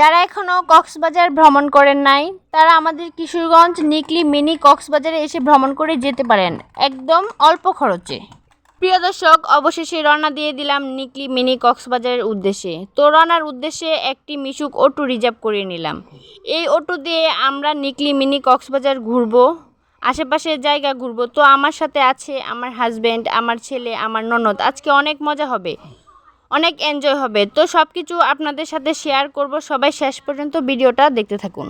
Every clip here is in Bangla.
যারা এখনও কক্সবাজার ভ্রমণ করেন নাই, তারা আমাদের কিশোরগঞ্জ, নিকলি, মিনি কক্সবাজারে এসে ভ্রমণ করে যেতে পারেন। একদম অল্প খরচে। প্রিয় দর্শক, অবশেষে রওনা দিয়ে দিলাম নিকলি, মিনি কক্সবাজারের উদ্দেশ্যে। তো রওনার উদ্দেশ্যে একটি মিশুক অটো রিজার্ভ করে নিলাম। এই অটো দিয়ে আমরা নিকলি, মিনি কক্সবাজার ঘুরবো, আশেপাশের জায়গা ঘুরবো। তো আমার সাথে আছে আমার হাজব্যান্ড আমার ছেলে, আমার ননদ। আজকে অনেক মজা হবে। অনেক এনজয় হবে। তো সব কিছু আপনাদের সাথে শেয়ার করব। সবাই শেষ পর্যন্ত ভিডিওটা দেখতে থাকুন।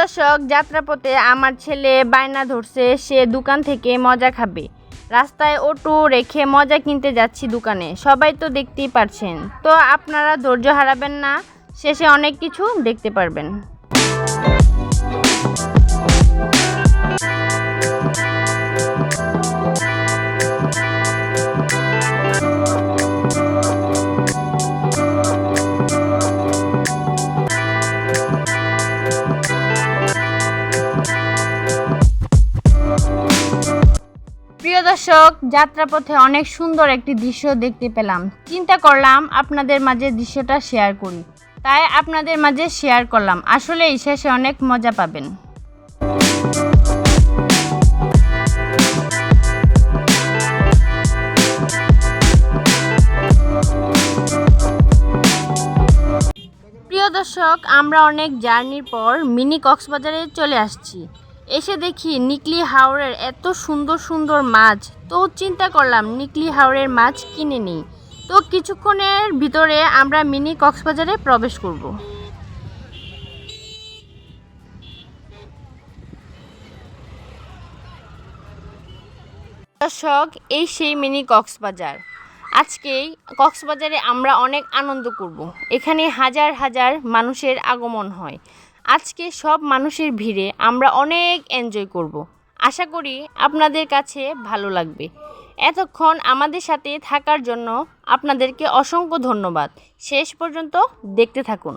দর্শক, যাত্রাপথে আমার ছেলে বায়না ধরছে। সে দোকান থেকে মজা খাবে। রাস্তায় অটো, রেখে মজা কিনতে যাচ্ছি দোকানে। সবাই তো দেখতেই পারছেন। তো আপনারা ধৈর্য হারাবেন না, শেষে অনেক কিছু দেখতে পারবেন। দর্শক, যাত্রাপথে অনেক সুন্দর একটি দৃশ্য দেখতে পেলাম। চিন্তা করলাম আপনাদের মাঝে দৃশ্যটা শেয়ার করি। তাই আপনাদের মাঝে শেয়ার করলাম। আসলে এই শেষে অনেক মজা পাবেন। প্রিয় দর্শক, আমরা অনেক জার্নির পর মিনি কক্সবাজারে চলে আসছি। এসে দেখি নিকলি হাওড়ের এত সুন্দর সুন্দর মাছ। তো চিন্তা করলাম, নিকলি হাওড়ের মাছ কিনে নিই। তো কিছুক্ষণের ভিতরে আমরা মিনি কক্সবাজারে প্রবেশ করব। দর্শক, এই সেই মিনি কক্সবাজার। আজকেই কক্সবাজারে আমরা অনেক আনন্দ করব। এখানে হাজার হাজার মানুষের আগমন হয়। আজকে সব মানুষের ভিড়ে আমরা অনেক এনজয় করব। আশা করি আপনাদের কাছে ভালো লাগবে। এতক্ষণ আমাদের সাথে থাকার জন্য আপনাদেরকে অসংখ্য ধন্যবাদ। শেষ পর্যন্ত দেখতে থাকুন।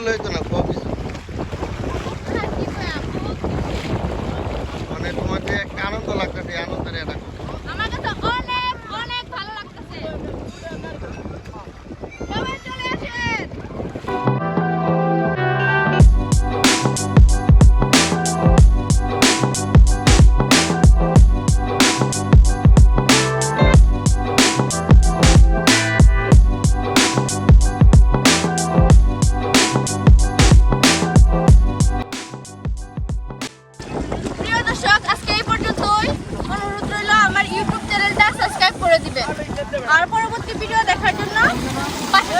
আরে বললেই তো না কবি মানে তোমাকে আনন্দ লাগতেছে আনন্দের এটা আর পরবর্তী ভিডিও দেখার জন্য পাশে